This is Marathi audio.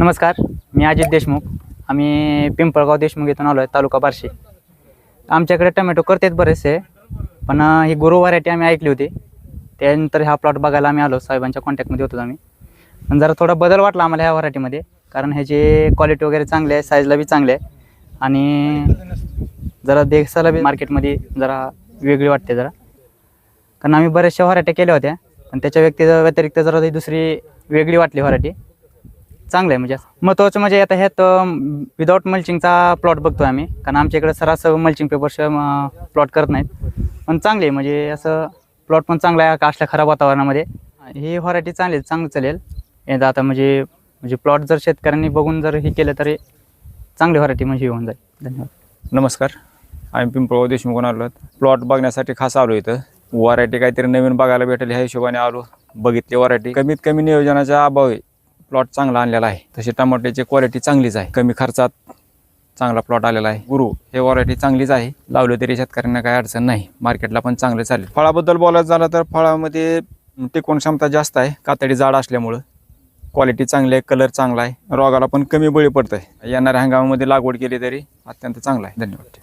नमस्कार मी अजित देशमुख. आम्ही पिंपळगाव देशमुख इथून आलो आहे तालुका बार्शी. आमच्याकडे टमॅटो करतात बरेचसे पण ही गुरु व्हरायटी आम्ही ऐकली होती. त्यानंतर हा प्लॉट बघायला आम्ही आलो साहेबांच्या कॉन्टॅक्टमध्ये होतो आम्ही. पण जरा थोडा बदल वाटला आम्हाला ह्या व्हरायटीमध्ये कारण ह्याची क्वालिटी वगैरे चांगली आहे साईजला बी चांगली आहे. आणि जरा देसाला बी मार्केटमध्ये जरा वेगळी वाटते जरा. कारण आम्ही बऱ्याचशा व्हरायट्या केल्या होत्या पण त्याच्या व्यक्ती व्यतिरिक्त जरा ती दुसरी वेगळी वाटली व्हरायटी चांगलं आहे म्हणजे महत्त्वाचं म्हणजे आता ह्यात विदाऊट मल्चिंगचा प्लॉट बघतो आम्ही. कारण आमच्या इकडे सरास मल्चिंग पेपर्स प्लॉट करत नाहीत. पण चांगले आहे म्हणजे असं प्लॉट पण चांगला आहे असल्या खराब वातावरणामध्ये. ही व्हरायटी चांगली आहे, चांगलं चालेल. एकदा आता म्हणजे म्हणजे प्लॉट जर शेतकऱ्यांनी बघून जर हे केलं तरी चांगली व्हरायटी म्हणजे होऊन जाईल. धन्यवाद. नमस्कार. आम्ही पिंपळगाव देशमुखून आलो प्लॉट बघण्यासाठी खास आलो इथं. व्हरायटी काहीतरी नवीन बघायला भेटेल ह्या हिशोबाने आलो. बघितली व्हरायटी कमीत कमी नियोजनाच्या अभावी प्लॉट चांगला आणलेला आहे. तशी टमाट्याची क्वालिटी चांगलीच आहे. कमी खर्चात चांगला प्लॉट आलेला आहे. गुरु हे व्हरायटी चांगलीच आहे. लावलं तरी शेतकऱ्यांना काही अडचण नाही. मार्केटला पण चांगलं चालेल. फळाबद्दल बोलायचं झालं तर फळामध्ये टिकवण क्षमता जास्त आहे. कातडी जाड असल्यामुळं क्वालिटी चांगली आहे कलर चांगला आहे. रोगाला पण कमी बळी पडतं आहे येणाऱ्या हंगामामध्ये लागवड केली तरी अत्यंत चांगला आहे. धन्यवाद.